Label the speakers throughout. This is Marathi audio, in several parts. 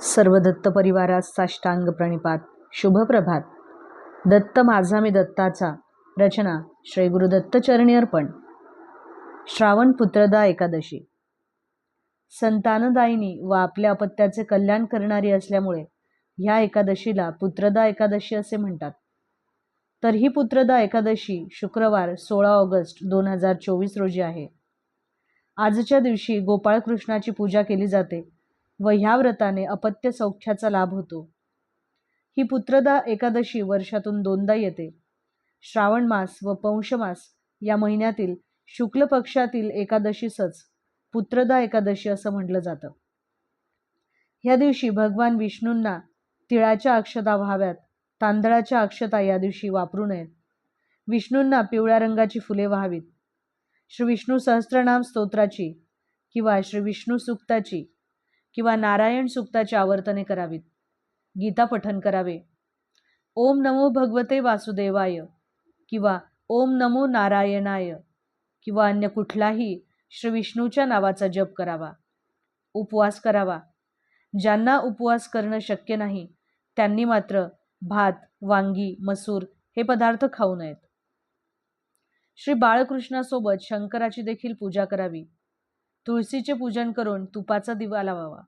Speaker 1: सर्व दत्त परिवारास साष्टांग प्रणिपात. शुभप्रभात दत्त माझा मी दत्ताचा. रचना श्री गुरु चरणी अर्पण. श्रावण पुत्रदा एकादशी. संतानदायिनी व आपल्या अपत्याचे कल्याण करणारी असल्यामुळे ह्या एकादशीला पुत्रदा एकादशी असे म्हणतात. तर ही पुत्रदा एकादशी शुक्रवार सोळा ऑगस्ट दोन हजार चोवीस रोजी आहे. आजच्या दिवशी गोपाळकृष्णाची पूजा केली जाते. व ह्या व्रताने अपत्य सौख्याचा लाभ होतो. ही पुत्रदा एकादशी वर्षातून दोनदा येते. श्रावण मास व पौषमास या महिन्यातील शुक्ल पक्षातील एकादशीसच पुत्रदा एकादशी असं म्हटलं जातं. ह्या दिवशी भगवान विष्णूंना तिळाच्या अक्षता व्हाव्यात तांदळाच्या अक्षता या दिवशी वापरू नयेत. विष्णूंना पिवळ्या रंगाची फुले व्हावीत. श्री विष्णू सहस्त्रनाम स्तोत्राची किंवा श्री विष्णू सुक्ताची किंवा नारायण सुक्ताची आवर्तने करावीत. गीता पठन करावे. ओम नमो भगवते वासुदेवाय किंवा ओम नमो नारायणाय किंवा अन्य कुठलाही श्री विष्णूच्या नावाचा जप करावा. उपवास करावा. ज्यांना उपवास करणं शक्य नाही त्यांनी मात्र भात वांगी मसूर हे पदार्थ खाऊ नयेत. श्री बाळकृष्णासोबत शंकराची देखील पूजा करावी. तुळशीचे पूजन करून तुपाचा दिवा लावावा.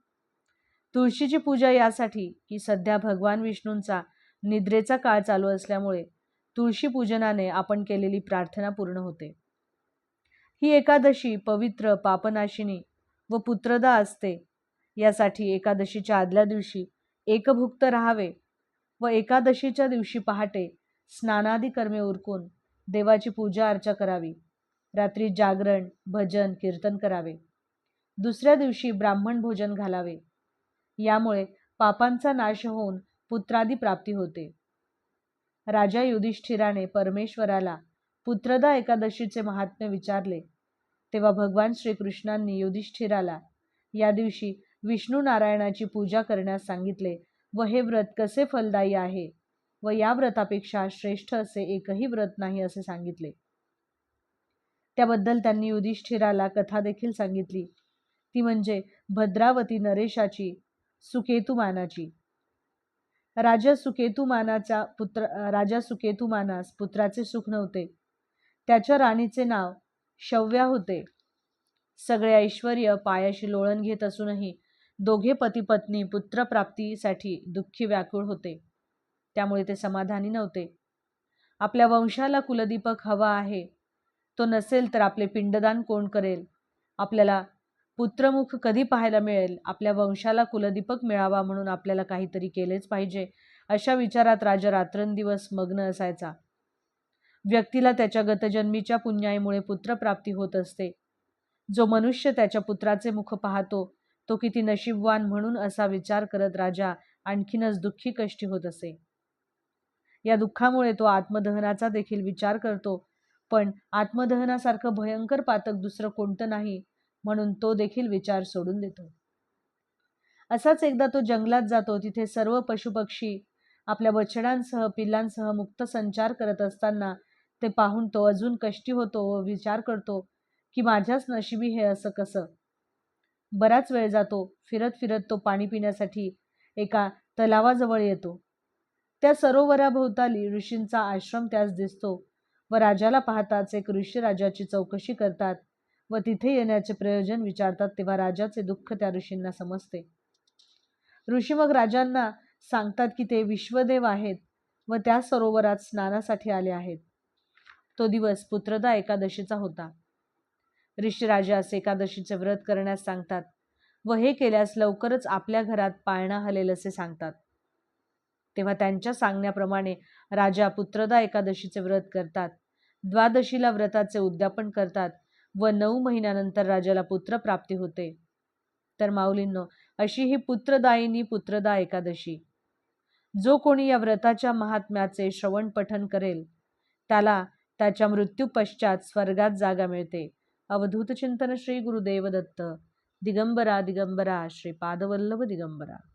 Speaker 1: तुळशीची पूजा यासाठी की सध्या भगवान विष्णूंचा निद्रेचा काळ चालू असल्यामुळे तुळशी पूजनाने आपण केलेली प्रार्थना पूर्ण होते. ही एकादशी पवित्र पापनाशिनी व पुत्रदा असते. यासाठी एकादशीच्या आदल्या दिवशी एकभुक्त राहावे व एकादशीच्या दिवशी पहाटे स्नानादी कर्मे उरकून देवाची पूजा अर्चा करावी. रात्री जागरण भजन कीर्तन करावे. दुसऱ्या दिवशी ब्राह्मण भोजन घालावे. यामुळे पापांचा नाश होऊन पुत्रादी प्राप्ती होते. राजा युधिष्ठिराने परमेश्वराला पुत्रदा एकादशीचे महात्म्य विचारले. तेव्हा भगवान श्रीकृष्णांनी युधिष्ठिराला या दिवशी विष्णू नारायणाची पूजा करण्यास सांगितले व हे व्रत कसे फलदायी आहे? व या व्रतापेक्षा श्रेष्ठ असे एकही व्रत नाही असे सांगितले. त्याबद्दल त्यांनी युधिष्ठिराला कथा देखील सांगितली. ती म्हणजे भद्रावती नरेशाची सुकेतुमानाची. राजा सुकेतुमानाचा पुत्र राजा सुकेतुमानास पुत्राचे सुख नव्हते. त्याच्या राणीचे नाव शव्या होते. सगळे ऐश्वर पायाशी लोळण घेत असूनही दोघे पतीपत्नी पुत्रप्राप्तीसाठी दुःखी व्याकुळ होते. त्यामुळे ते समाधानी नव्हते. आपल्या वंशाला कुलदीपक हवा आहे. तो नसेल तर आपले पिंडदान कोण करेल? आपल्याला पुत्रमुख कधी पाहायला मिळेल? आपल्या वंशाला कुलदीपक मिळावा म्हणून आपल्याला काहीतरी केलेच पाहिजे अशा विचारात राजा रात्रंदिवस मग्न असायचा. व्यक्तीला त्याच्या गतजन्मीच्या पुण्याईमुळे पुत्रप्राप्ती होत असते. जो मनुष्य त्याच्या पुत्राचे मुख पाहतो तो किती नशीबवान म्हणून असा विचार करत राजा आणखीनच दुःखी कष्टी होत असे. या दुःखामुळे तो आत्मदहनाचा देखील विचार करतो पण आत्मदहनासारखं भयंकर पातक दुसरं कोणतं नाही म्हणून तो देखील विचार सोडून देतो. असाच एकदा तो जंगलात जातो तिथे सर्व पशुपक्षी आपल्या बछड्यांसह पिल्लांसह मुक्त संचार करत असताना ते पाहून तो अजून कष्टी होतो व विचार करतो की माझ्याच नशिबी हे असं कसं? बराच वेळ जातो फिरत फिरत तो पाणी पिण्यासाठी एका तलावाजवळ येतो. त्या सरोवराभोवताली ऋषींचा आश्रम त्यास दिसतो व राजाला पाहताच एक ऋषी राजाची चौकशी करतात व तिथे येण्याचे प्रयोजन विचारतात तेव्हा राजाचे दुःख त्या ऋषींना समजते. ऋषी मग राजांना सांगतात की ते विश्वदेव आहेत व त्या सरोवरात स्नानासाठी आले आहेत. तो दिवस पुत्रदा एकादशीचा होता. ऋषीराजास एकादशीचे व्रत करण्यास सांगतात व हे केल्यास लवकरच आपल्या घरात पाळणा हलेल असे सांगतात. तेव्हा त्यांच्या सांगण्याप्रमाणे राजा पुत्रदा एकादशीचे व्रत करतात. द्वादशीला व्रताचे उद्यापन करतात व नऊ महिन्यानंतर राजाला पुत्र प्राप्ती होते. तर माऊलींनो अशी ही पुत्रदायिनी पुत्रदा एकादशी. जो कोणी या व्रताच्या महात्म्याचे श्रवण पठन करेल त्याला त्याच्या मृत्यू पश्चात स्वर्गात जागा मिळते. अवधूत चिंतन श्री गुरुदेव दत्त दिगंबरा दिगंबरा श्री पादवल्लभ दिगंबरा.